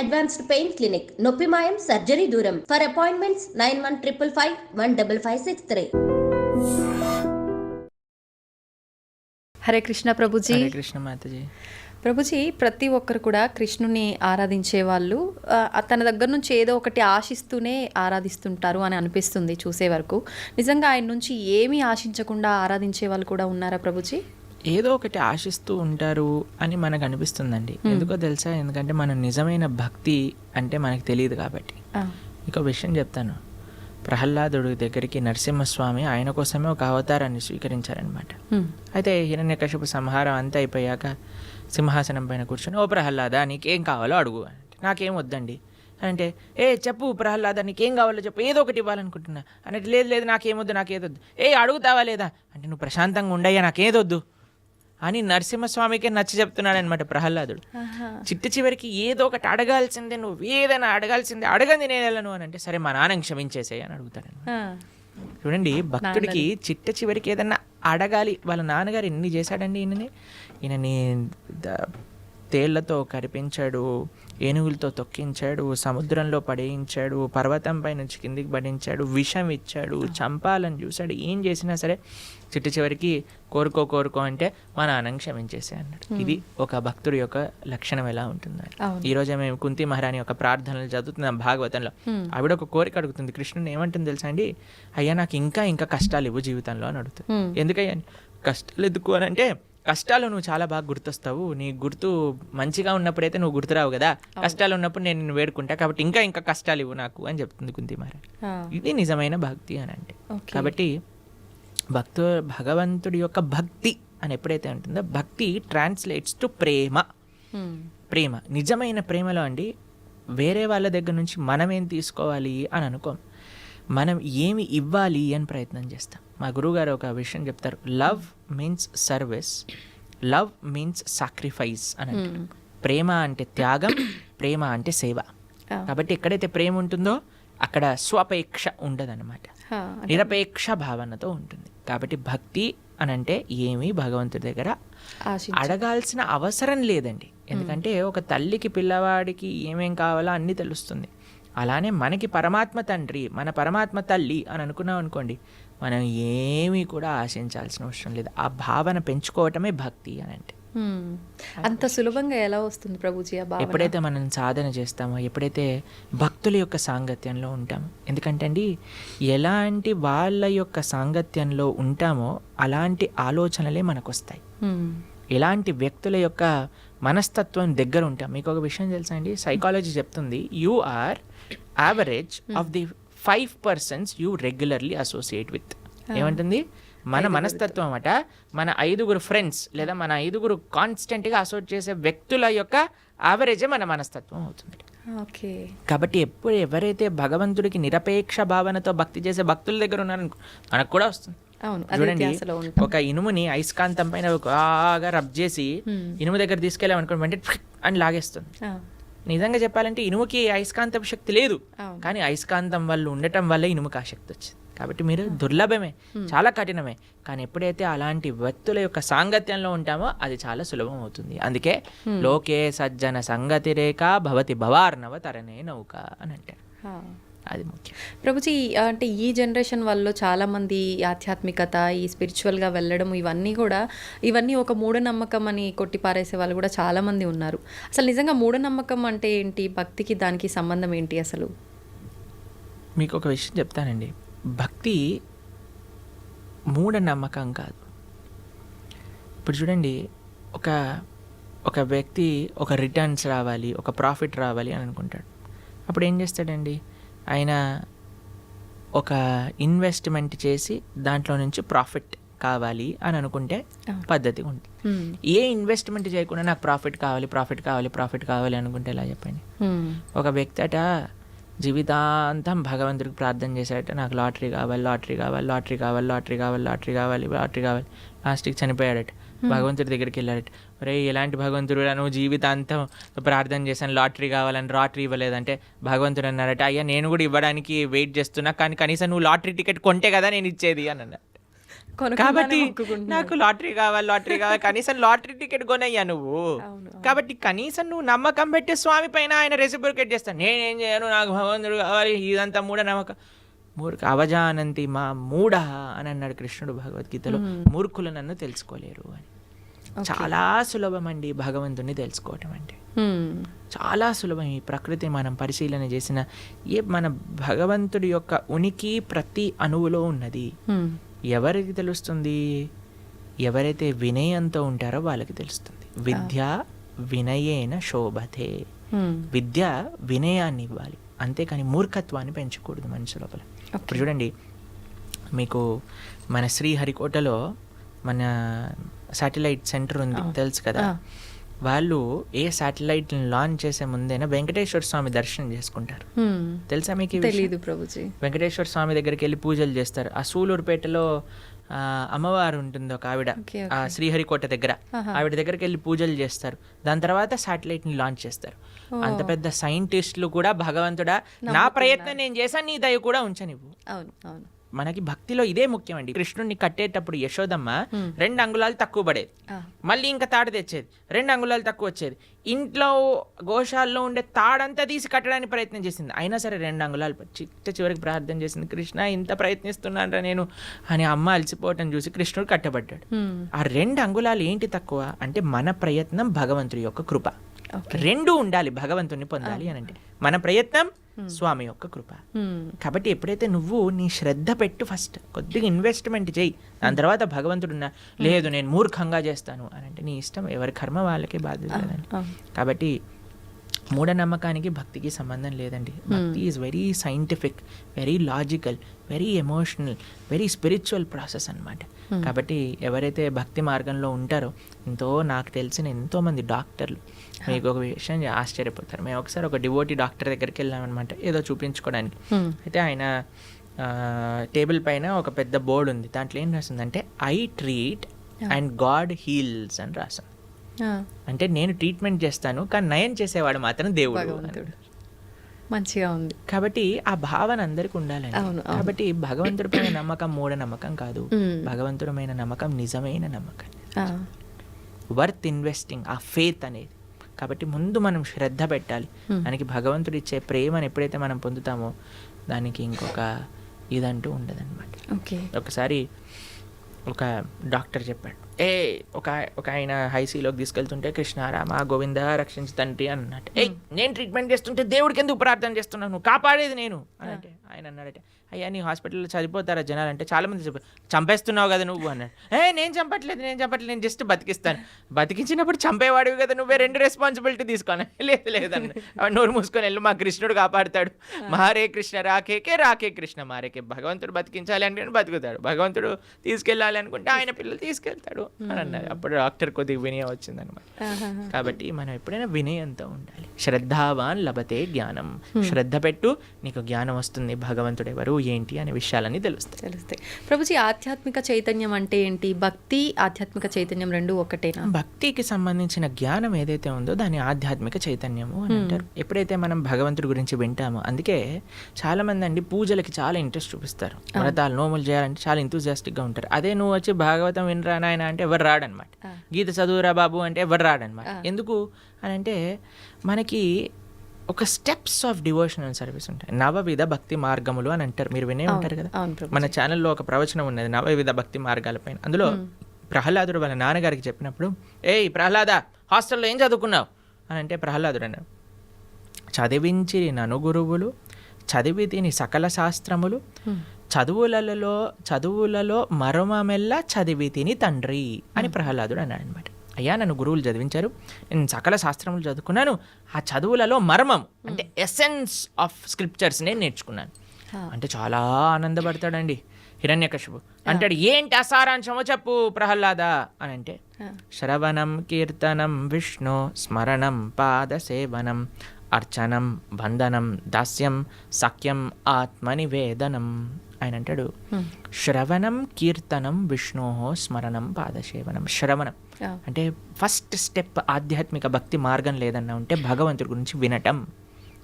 Advanced pain clinic. నొప్పి మాయం surgery దూరం. For appointments nine one triple five one double five six three. Hare Krishna Prabhuji. Hare Krishna Mataji. Prabhuji ప్రతి ఒక్కరు కూడా కృష్ణుని ఆరాధించే వాళ్ళు తన దగ్గర నుంచి ఏదో ఒకటి ఆశిస్తూనే ఆరాధిస్తుంటారు అని అనిపిస్తుంది చూసే వరకు. నిజంగా ఆయన నుంచి ఏమీ ఆశించకుండా ఆరాధించే వాళ్ళు కూడా ఉన్నారా ప్రభుజీ? ఏదో ఒకటి ఆశిస్తూ ఉంటారు అని మనకు అనిపిస్తుందండి ఎందుకో తెలుసా? ఎందుకంటే మన నిజమైన భక్తి అంటే మనకు తెలియదు కాబట్టి. ఇంకో విషయం చెప్తాను. ప్రహ్లాదుడి దగ్గరికి నరసింహస్వామి ఆయన కోసమే ఒక అవతారాన్ని స్వీకరించారనమాట అయితే హిరణ్యకశిపు సంహారం అంతా అయిపోయాక సింహాసనం పైన కూర్చొని ఓ ప్రహ్లాద నీకేం కావాలో అడుగు. అంటే నాకేం వద్దండి. అంటే ఏ చెప్పు ప్రహ్లాద నీకేం కావాలో చెప్పు. ఏదో ఒకటి ఇవ్వాలనుకుంటున్నా. అంటే లేదు లేదు నాకేమొద్దు నాకేదొద్దు. ఏ అడుగుతావా లేదా? అంటే నువ్వు ప్రశాంతంగా ఉండయ్యా నాకేదొద్దు. అని నరసింహస్వామికే నచ్చ చెప్తున్నాడు అనమాట ప్రహ్లాదుడు. చిట్ట చివరికి ఏదో ఒకటి అడగాల్సిందే నువ్వు ఏదైనా అడగాల్సిందే అడగంది నేను వెళ్ళను అని అంటే సరే మా నాన్నని క్షమించేసేయ్ అని అడుగుతాడు చూడండి భక్తుడికి చిట్ట చివరికి ఏదన్నా అడగాలి వాళ్ళ నాన్నగారు ఎన్ని చేశాడండి ఈయనని? ఈయనని తేళ్ళతో కరిపించాడు ఏనుగులతో తొక్కించాడు సముద్రంలో పడేయించాడు పర్వతంపై నుంచి కిందికి పడించాడు విషం ఇచ్చాడు చంపాలని చూశాడు. ఏం చేసినా సరే చిట్ట చివరికి కోరుకో కోరుకో అంటే మా నాన్నని క్షమించేసే అన్నాడు. ఇది ఒక భక్తుడి యొక్క లక్షణం ఎలా ఉంటుంది. ఈ రోజే మేము కుంతి మహారాణి యొక్క ప్రార్థనలు చదువుతున్నాం భాగవతంలో. ఆవిడ ఒక కోరిక అడుగుతుంది కృష్ణుని ఏమంటుంది తెలుసా అండి? అయ్యా నాకు ఇంకా ఇంకా కష్టాలు ఇవ్వు జీవితంలో అని అడుగుతుంది. ఎందుకయ్యా కష్టాలు ఎందుకు అని అంటే కష్టాలు నువ్వు చాలా బాగా గుర్తొస్తావు. నీ గుర్తు మంచిగా ఉన్నప్పుడైతే నువ్వు గుర్తురావు కదా. కష్టాలు ఉన్నప్పుడు నేను నిన్ను వేడుకుంటా. కాబట్టి ఇంకా ఇంకా కష్టాలు ఇవ్వు నాకు అని చెప్తుంది కుంతి మహారాణి ఆ, ఇది నిజమైన భక్తి అని అంటే. కాబట్టి భక్తు భగవంతుడి యొక్క భక్తి అని ఎప్పుడైతే ఉంటుందో భక్తి ట్రాన్స్లేట్స్ టు ప్రేమ. ప్రేమ. నిజమైన ప్రేమలో అండి వేరే వాళ్ళ దగ్గర నుంచి మనం ఏం తీసుకోవాలి అని అనుకోం. మనం ఏమి ఇవ్వాలి అని ప్రయత్నం చేస్తాం. మా గురువుగారు ఒక విషయం చెప్తారు. Love means service love means sacrifice అని అంటారు. ప్రేమ అంటే త్యాగం ప్రేమ అంటే సేవ. కాబట్టి ఎక్కడైతే ప్రేమ ఉంటుందో అక్కడ స్వపేక్ష ఉండదన్నమాట. నిరపేక్ష భావనతో ఉంటుంది. కాబట్టి భక్తి అని అంటే ఏమీ భగవంతుడి దగ్గర అడగాల్సిన అవసరం లేదండి. ఎందుకంటే ఒక తల్లికి పిల్లవాడికి ఏమేం కావాలో అన్నీ తెలుస్తుంది. అలానే మనకి పరమాత్మ తండ్రి మన పరమాత్మ తల్లి అని అనుకున్నాం అనుకోండి మనం ఏమీ కూడా ఆశించాల్సిన అవసరం లేదు. ఆ భావన పెంచుకోవటమే భక్తి అని అంటే. అంత సులభంగా ఎలా వస్తుంది ప్రభుజీ ఎప్పుడైతే మనం సాధన చేస్తామో ఎప్పుడైతే భక్తుల యొక్క సాంగత్యంలో ఉంటామో ఎందుకంటే అండి ఎలాంటి వాళ్ళ యొక్క సాంగత్యంలో ఉంటామో అలాంటి ఆలోచనలే మనకు వస్తాయి ఎలాంటి వ్యక్తుల యొక్క మనస్తత్వం దగ్గర ఉంటాం. మీకు ఒక విషయం తెలుసా అండి? సైకాలజీ చెప్తుంది you are average of the five persons you regularly associate with ఏమంటుంది? మన మనస్తత్వం అట మన ఐదుగురు ఫ్రెండ్స్ లేదా మన ఐదుగురు కాన్స్టెంట్గా అసోసియేట్ చేసే వ్యక్తుల యొక్క యావరేజే మన మనస్తత్వం అవుతుంది. ఓకే. కాబట్టి ఎప్పుడు ఎవరైతే భగవంతుడికి నిరపేక్ష భావనతో భక్తి చేసే భక్తుల దగ్గర ఉన్నారనుకో మనకు కూడా వస్తుంది. చూడండి ఒక ఇనుముని అయస్కాంతం పైన బాగా రబ్ చేసి ఇనుము దగ్గర తీసుకెళ్ళామనుకోండి ఫిక్ అని లాగేస్తుంది. నిజంగా చెప్పాలంటే ఇనుముకి అయస్కాంతం శక్తి లేదు. కానీ అయస్కాంతం వల్ల ఉండటం వల్ల ఇనుముకి ఆ శక్తి వచ్చింది. కాబట్టి మీరు దుర్లభమే చాలా కఠినమే. కానీ ఎప్పుడైతే అలాంటి వ్యక్తుల యొక్క సాంగత్యంలో ఉంటామో అది చాలా సులభం అవుతుంది. అందుకే లోకే సజ్జన సంగతి రేఖ భవతి భవార్ణవ తరణే నౌక అని అంటారు. అది ముఖ్యం. ప్రభుజీ అంటే ఈ జనరేషన్ వాళ్ళు చాలా మంది ఈ ఆధ్యాత్మికత ఈ స్పిరిచువల్గా వెళ్ళడం ఇవన్నీ కూడా ఇవన్నీ ఒక మూఢనమ్మకం అని కొట్టిపారేసే వాళ్ళు కూడా చాలా మంది ఉన్నారు. అసలు నిజంగా మూఢనమ్మకం అంటే ఏంటి? భక్తికి దానికి సంబంధం ఏంటి అసలు? మీకు ఒక విషయం చెప్తానండి. భక్తి మూఢనమ్మకం కాదు. ఇప్పుడు చూడండి ఒక ఒక వ్యక్తి ఒక రిటర్న్స్ రావాలి ఒక ప్రాఫిట్ రావాలి అని అనుకుంటాడు. అప్పుడు ఏం చేస్తాడండి? ఆయన ఒక ఇన్వెస్ట్మెంట్ చేసి దాంట్లో నుంచి ప్రాఫిట్ కావాలి అని అనుకుంటే పద్ధతి హ్మ్. ఏ ఇన్వెస్ట్మెంట్ చేయకుండా నాకు ప్రాఫిట్ కావాలి ప్రాఫిట్ కావాలి ప్రాఫిట్ కావాలి అనుకుంటే ఎలా చెప్పండి. ఒక వ్యక్తి అట జీవితాంతం భగవంతుడికి ప్రార్థన చేశాడట నాకు లాటరీ కావాలి లాటరీ కావాలి లాటరీ కావాలి లాటరీ కావాలి లాటరీ కావాలి లాటరీ కావాలి. లాస్ట్కి చనిపోయాడట. భగవంతుడి దగ్గరికి వెళ్ళాడట. రే ఎలాంటి భగవంతుడు నువ్వు జీవితాంతం ప్రార్థన చేశాను లాటరీ కావాలని లాటరీ ఇవ్వలేదంటే భగవంతుడు అన్నారట అయ్యా నేను కూడా ఇవ్వడానికి వెయిట్ చేస్తున్నా కానీ కనీసం నువ్వు లాటరీ టికెట్ కొంటే కదా నేను ఇచ్చేది అని అన్నాడు. కొనకుండానే కాబట్టి. నాకు లాటరీ కావాలి లాటరీ కావాలి కనీసం లాటరీ టికెట్ కొనయ్యా నువ్వు. కాబట్టి కనీసం నువ్వు నమ్మకం పెట్టి స్వామి పైన ఆయన రెసిప్రికేట్ చేస్తాను నేనేం చేయను నాకు భగవంతుడు కావాలి ఇదంతా మూఢ నమ్మకం. మూర్ఖ అవజానంతి మా మూఢ అని అన్నాడు కృష్ణుడు భగవద్గీతలో. మూర్ఖులు నన్ను తెలుసుకోలేరు అని. చాలా సులభం అండి భగవంతుని తెలుసుకోవటం అంటే. చాలా సులభం ఈ ప్రకృతి మనం పరిశీలన చేసిన ఏ మన భగవంతుడి యొక్క ఉనికి ప్రతి అణువులో ఉన్నది. ఎవరికి తెలుస్తుంది? ఎవరైతే వినయంతో ఉంటారో వాళ్ళకి తెలుస్తుంది. విద్య వినయేన శోభతే. విద్య వినయాన్ని ఇవ్వాలి. అంతేకాని మూర్ఖత్వాన్ని పెంచకూడదు మనిషి లోపల. ఇప్పుడు చూడండి మీకు మన శ్రీహరికోటలో మన శాటిలైట్ సెంటర్ ఉంది తెలుసు కదా. వాళ్ళు ఏ శాటిలైట్ లాంచ్ చేసే ముందేనా వెంకటేశ్వర స్వామి దర్శనం చేసుకుంటారు. తెలుసా మీకు? తెలీదు ప్రభుజీ. వెంకటేశ్వర స్వామి దగ్గరికి వెళ్ళి పూజలు చేస్తారు. ఆ సూలూరుపేటలో అమ్మవారు ఉంటుంది ఒక ఆవిడ ఆ శ్రీహరికోట దగ్గర. ఆవిడ దగ్గరికి వెళ్ళి పూజలు చేస్తారు. దాని తర్వాత శాటిలైట్ని లాంచ్ చేస్తారు. అంత పెద్ద సైంటిస్టులు కూడా భగవంతుడా నా ప్రయత్నం నేను చేశాను నీ దయ కూడా ఉంచనివ్వు. అవును అవును. మనకి భక్తిలో ఇదే ముఖ్యమండి. కృష్ణుడిని కట్టేటప్పుడు యశోదమ్మ రెండు అంగుళాలు తక్కువ పడేది. మళ్ళీ ఇంకా తాడు తెచ్చేది. రెండు అంగుళాలు తక్కువ వచ్చేది. ఇంట్లో గోశాల్లో ఉండే తాడంతా తీసి కట్టడానికి ప్రయత్నం చేసింది. అయినా సరే రెండు అంగుళాలు చిట్ట చివరికి ప్రార్థన చేసింది కృష్ణ ఇంత ప్రయత్నిస్తున్నానరా నేను అని అమ్మ అలసిపోవటం చూసి కృష్ణుడు కట్టబడ్డాడు. ఆ రెండు అంగుళాలు ఏంటి తక్కువ? అంటే మన ప్రయత్నం భగవంతుడి యొక్క కృప. రెండు ఉండాలి భగవంతుని పొందాలి అని అంటే మన ప్రయత్నం స్వామి యొక్క కృప. హ్మ్. కాబట్టి ఎప్పుడైతే నువ్వు నీ శ్రద్ధ పెట్టు ఫస్ట్ కొద్దిగా ఇన్వెస్ట్మెంట్ చేయి. దాని తర్వాత భగవంతుడు ఉన్నా లేదు నేను మూర్ఖంగా చేస్తాను అని అంటే నీ ఇష్టం ఎవరి కర్మ వాళ్ళకే బాధ్యత. కాబట్టి మూఢనమ్మకానికి భక్తికి సంబంధం లేదండి. Bhakti is very scientific very logical very emotional very spiritual process అన్నమాట. కాబట్టి ఎవరైతే భక్తి మార్గంలో ఉంటారో ఎంతో నాకు తెలిసిన ఎంతో మంది డాక్టర్లు మీకు ఒక విషయం ఆశ్చర్యపోతారు. మేము ఒకసారి ఒక డివోటీ డాక్టర్ దగ్గరికి వెళ్ళామన్నమాట ఏదో చూపించుకోవడానికి. హ్మ్. అయితే ఆయన టేబుల్ పైన ఒక పెద్ద బోర్డు ఉంది. దాంట్లో ఏం రాసిందంటే I treat and God heals అని రాసింది. అంటే నేను ట్రీట్మెంట్ చేస్తాను కానీ నయం చేసేవాడు మాత్రం దేవుడు మంచిగా ఉంది. కాబట్టి ఆ భావన అందరికి ఉండాలండి. కాబట్టి భగవంతుడిపైన నమ్మకం మూఢ నమ్మకం కాదు. భగవంతుడమైన నమ్మకం నిజమైన నమ్మకం. వర్త్ ఇన్వెస్టింగ్ ఆ ఫేత్ అనేది. కాబట్టి ముందు మనం శ్రద్ధ పెట్టాలి. మనకి భగవంతుడు ఇచ్చే ప్రేమను ఎప్పుడైతే మనం పొందుతామో దానికి ఇంకొక ఇదంటూ ఉండదన్నమాట. ఓకే. ఒకసారి ఒక డాక్టర్ చెప్పాడు. ఏ ఒక ఒక ఆయన హైసీలోకి తీసుకెళ్తుంటే కృష్ణ రామ గోవింద రక్షించు తండ్రి అన్నట్టు ఏ నేను ట్రీట్మెంట్ చేస్తుంటే దేవుడికి ఎందుకు ప్రార్థన చేస్తున్నాను నువ్వు కాపాడేది నేను. అని అంటే ఆయన అన్నాడట అయ్యా నీ హాస్పిటల్లో చనిపోతారా జనాలు అంటే చాలా మంది చెప్పారు చంపేస్తున్నావు కదా నువ్వు అన్నాడు. ఏ నేను చంపట్లేదు నేను చంపట్లేదు నేను జస్ట్ బతికిస్తాను. బతికించినప్పుడు చంపేవాడివి కదా నువ్వే రెండు రెస్పాన్సిబిలిటీ తీసుకోను. లేదు లేదన్న నోరు మూసుకొని వెళ్ళు మా కృష్ణుడు కాపాడుతాడు. మారే కృష్ణ రాకేకే రాకే కృష్ణ మారేకే భగవంతుడు బతికించాలి అంటే బతుకుతాడు. భగవంతుడు తీసుకెళ్ళాలి అనుకుంటే ఆయన పిల్లలు తీసుకెళ్తాడు. అని అన్నారు. అప్పుడు డాక్టర్ కొద్దిగా వినయం వచ్చిందనమాట. కాబట్టి మనం ఎప్పుడైనా వినయంతో ఉండాలి. శ్రద్ధావాన్ లభతే జ్ఞానం. శ్రద్ధ పెట్టు నీకు జ్ఞానం వస్తుంది భగవంతుడు ఎవరు ఏంటి అనే విషయాలన్నీ తెలుస్తాయి. తెలుస్తాయి. ప్రభుజీ ఆధ్యాత్మిక చైతన్యం అంటే ఏంటి? భక్తి ఆధ్యాత్మిక చైతన్యం రెండు ఒకటేనా? భక్తికి సంబంధించిన జ్ఞానం ఏదైతే ఉందో దాని ఆధ్యాత్మిక చైతన్యము అని అంటారు. ఎప్పుడైతే మనం భగవంతుడి గురించి వింటామో అందుకే చాలా మంది అండి పూజలకి చాలా ఇంట్రెస్ట్ చూపిస్తారు. వ్రతాలు నోములు చేయాలంటే చాలా enthusiastic గా ఉంటారు. అదే నువ్వు వచ్చి భాగవతం వినరా నాయన అంటే ఎవరు రాడనమాట. గీత చదువురా బాబు అంటే ఎవరు రాడనమాట. ఎందుకు? అని అంటే మనకి ఒక స్టెప్స్ ఆఫ్ డివోషనల్ సర్వీస్ ఉంటాయి. నవవిధ భక్తి మార్గములు అని అంటారు. మీరు వినే ఉంటారు కదా? మన ఛానల్లో ఒక ప్రవచనం ఉన్నది నవవిధ భక్తి మార్గాలపైన అందులో ప్రహ్లాదుడు వాళ్ళ నాన్నగారికి చెప్పినప్పుడు ఏయ్ ప్రహ్లాద హాస్టల్లో ఏం చదువుకున్నావు? అని అంటే ప్రహ్లాదుడు అన్నాడు. చదివించి నను గురువులు చదివి తిని సకల శాస్త్రములు చదువులలో చదువులలో మరొమమెల్ల చదివి తిని తండ్రి అని ప్రహ్లాదుడు అన్నాడు అనమాట అయ్యా నన్ను గురువులు చదివించారు. నేను సకల శాస్త్రములు చదువుకున్నాను. ఆ చదువులలో మర్మం అంటే ఎసెన్స్ ఆఫ్ స్క్రిప్చర్స్ నేను నేర్చుకున్నాను. అంటే చాలా ఆనందపడతాడండి. హిరణ్యకశిపు. అంటాడు ఏంటి అసారాంశమో చెప్పు ప్రహ్లాద. అని అంటే శ్రవణం కీర్తనం విష్ణు స్మరణం పాదసేవనం అర్చనం బంధనం దాస్యం సఖ్యం ఆత్మనివేదనం ఆయన అంటాడు. శ్రవణం కీర్తనం విష్ణో స్మరణం పాదసేవనం. శ్రవణం. అంటే ఫస్ట్ స్టెప్ ఆధ్యాత్మిక భక్తి మార్గం లేదన్నా ఉంటే భగవంతుడి గురించి వినటం.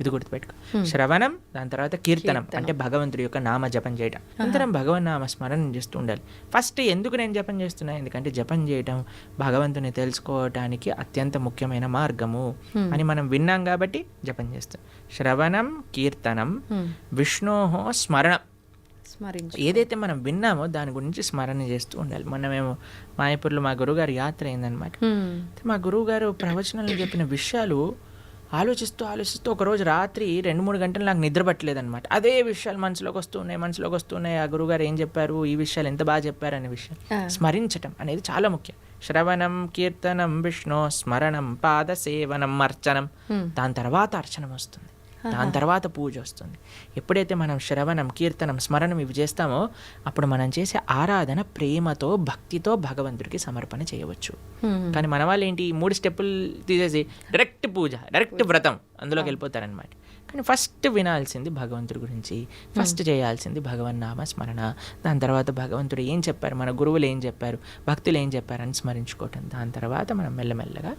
ఇది గుర్తుపెట్టుకో. శ్రవణం దాని తర్వాత కీర్తనం అంటే భగవంతుడి యొక్క నామ జపం చేయడం అంతరం భగవన్ నామ స్మరణ చేస్తూ ఉండాలి. ఫస్ట్ ఎందుకు నేను జపం చేస్తున్నా? ఎందుకంటే జపం చేయడం భగవంతుని తెలుసుకోవటానికి అత్యంత ముఖ్యమైన మార్గము అని మనం విన్నాం కాబట్టి జపం చేస్తాం. శ్రవణం కీర్తనం విష్ణోహో స్మరణం. స్మరించు. ఏదైతే మనం విన్నామో దాని గురించి స్మరణ చేస్తూ ఉండాలి. మనమేమో మాయపూర్లో మా గురువుగారి యాత్ర అయిందనమాట. మా గురువుగారు ప్రవచనంలో చెప్పిన విషయాలు ఆలోచిస్తూ ఆలోచిస్తూ ఒకరోజు రాత్రి రెండు మూడు గంటలు నాకు నిద్ర పట్టలేదన్నమాట. అదే విషయాలు మనసులోకి వస్తున్నాయి మనసులోకి వస్తున్నాయి ఆ గురువుగారు ఏం చెప్పారు? ఈ విషయాలు ఎంత బాగా చెప్పారు అనే విషయం. స్మరించటం అనేది చాలా ముఖ్యం. శ్రవణం కీర్తనం విష్ణు స్మరణం పాద సేవనం అర్చనం దాని తర్వాత అర్చనం వస్తుంది. దాని తర్వాత పూజ వస్తుంది. ఎప్పుడైతే మనం శ్రవణం కీర్తనం స్మరణం ఇవి చేస్తామో అప్పుడు మనం చేసే ఆరాధన ప్రేమతో భక్తితో భగవంతుడికి సమర్పణ చేయవచ్చు. కానీ మన వాళ్ళు ఏంటి ఈ మూడు స్టెప్పులు తీసేసి డైరెక్ట్ పూజ డైరెక్ట్ వ్రతం అందులోకి వెళ్ళిపోతారనమాట కానీ ఫస్ట్ వినాల్సింది భగవంతుడి గురించి ఫస్ట్ చేయాల్సింది భగవన్ నామ స్మరణ. దాని తర్వాత భగవంతుడు ఏం చెప్పారు మన గురువులు ఏం చెప్పారు భక్తులు ఏం చెప్పారని స్మరించుకోవటం. దాని తర్వాత మనం మెల్లమెల్లగా.